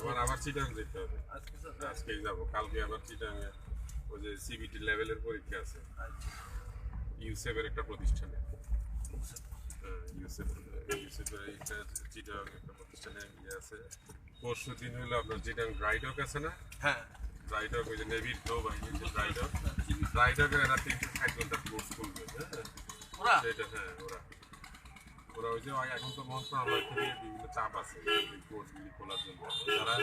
আমার আবার চিটাং যেতে হবে। আজকে যাব। কালকে আবার চিটাং ওই যে সিবিটি লেভেলের পরীক্ষা আছে। ইউসেফের একটা প্রতিষ্ঠানে। হ্যাঁ, ইউসেফ ইউসেফের চিটাং একটা প্রতিষ্ঠানে ইয়ে আছে। পরশু দিন হলো আপনার চিটাং ড্রাইডক আছে না? হ্যাঁ। ড্রাইডক ওই যে নেভির নৌবাহিনীর যে ড্রাইডক ড্রাইডকের এরা তিনশো ষাট ঘণ্টার কোর্স করবে হ্যাঁ। ওরা? সেটা হ্যাঁ ওরা। ওই যে এখন তো মন্ত্রণালয় থেকে বিভিন্ন চাপ আছে কোর্সগুলি খোলার জন্য। যারা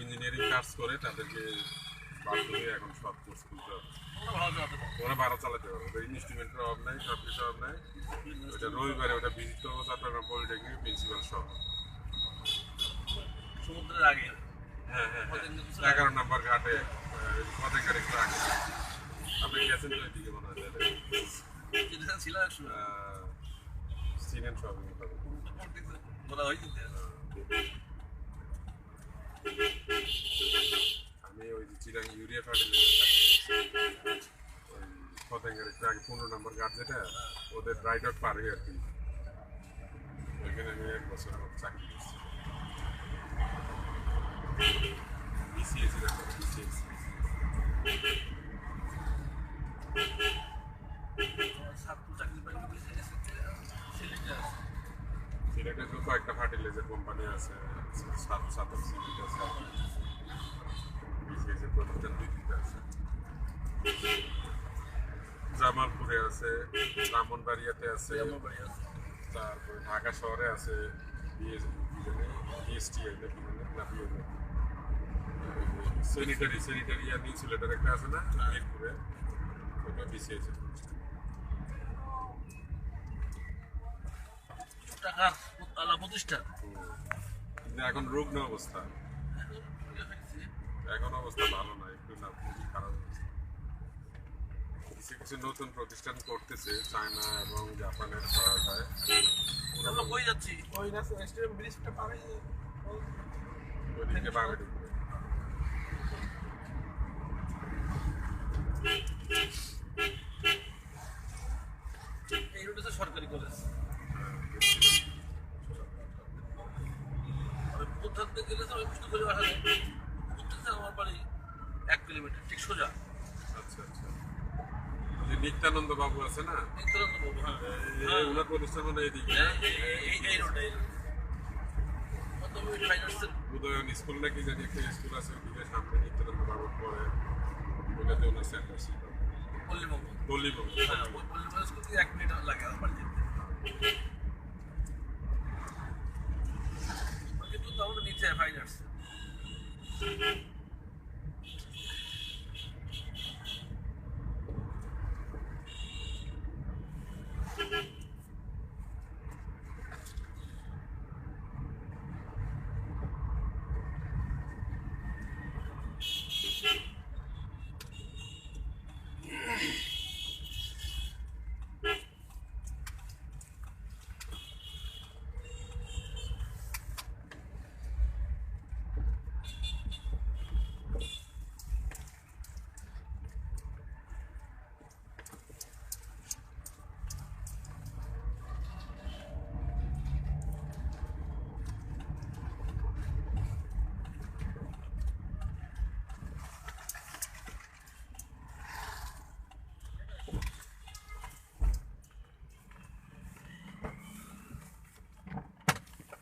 ইঞ্জিনিয়ারিং কাজ করে তাদেরকে বাধ্য হয়ে এখন সব কোর্স খুলতে হবে। ওরা ভালো চালাতে পারবে। ওদের ইনস্ট্রুমেন্টের অভাব নাই সব কিছু অভাব নাই। ওটা রবিবারে ওটা ভিজিট করব চট্টগ্রাম পলিটেকনিক প্রিন্সিপাল সহ। সমুদ্রের আগে? হ্যাঁ হ্যাঁ হ্যাঁ। এগারো নম্বর ঘাটে পথেকার একটু আগে। আপনি গেছেন তো এদিকে মনে হয় ছিল চিনেন সব বলা হয়েছে আমি ওই যে চিরাং ইউরিয়া ফার্টিলাইজার ওই পতেঙ্গের একটু আগে পনেরো নম্বর যেটা, ওদের রাইড আউট পারে আর কি। ওইখানে আমি এক বছর আমার চাকরি করছি। বিসিএস বিসিএস ফার্টিলাইজার কোম্পানি আছে সাত সাত সিমেন্ট আছে আর কি প্রতিষ্ঠান দুই তিনটা আছে জামালপুরে আছে ব্রাহ্মণবাড়িয়াতে আছে তারপরে ঢাকা শহরে আছে বিএসটিআই না কি বলে? না বিএসটি স্যানিটারি স্যানিটারি আর ইনসুলেটর একটা আছে না মিরপুরে ওটা। টাকার আলা প্রতিষ্ঠান? এখন রুগ্ন অবস্থা। এখন অবস্থা ভালো না একটু না খুবই খারাপ অবস্থা। কিছু কিছু নতুন প্রতিষ্ঠান করতেছে চায়না এবং জাপানের সহায়তায় ওই কই যাচ্ছি? ওই না স্টেডিয়াম ব্রিজটা পাবে ওইদিকে বাঙে ঢুকবে এই রোডে তো সরকারি কলেজ থেকে গেলে তো বুঝতে করে আসা যায় থেকে আমার বাড়ি এক কিলোমিটার ঠিক সোজা। আচ্ছা আচ্ছা। নিত্যানন্দ বাবু আছে না? নিত্যানন্দ বাবু হ্যাঁ। ওনার প্রতিষ্ঠান মানে এইদিকে এই- এই- রোডে উদয়ন স্কুল নাকি জানি একটা স্কুল আছে ওদিকে সামনে নিত্যানন্দ বাবু পরে। ওটাতে ওনার সেন্টার ছিল পল্লীমঙ্গল দলিবাবু হ্যাঁ ওই পল্লীমঙ্গল স্কুল থেকে এক মিনিট লাগে আমার বাড়ি যেতে। Fighters.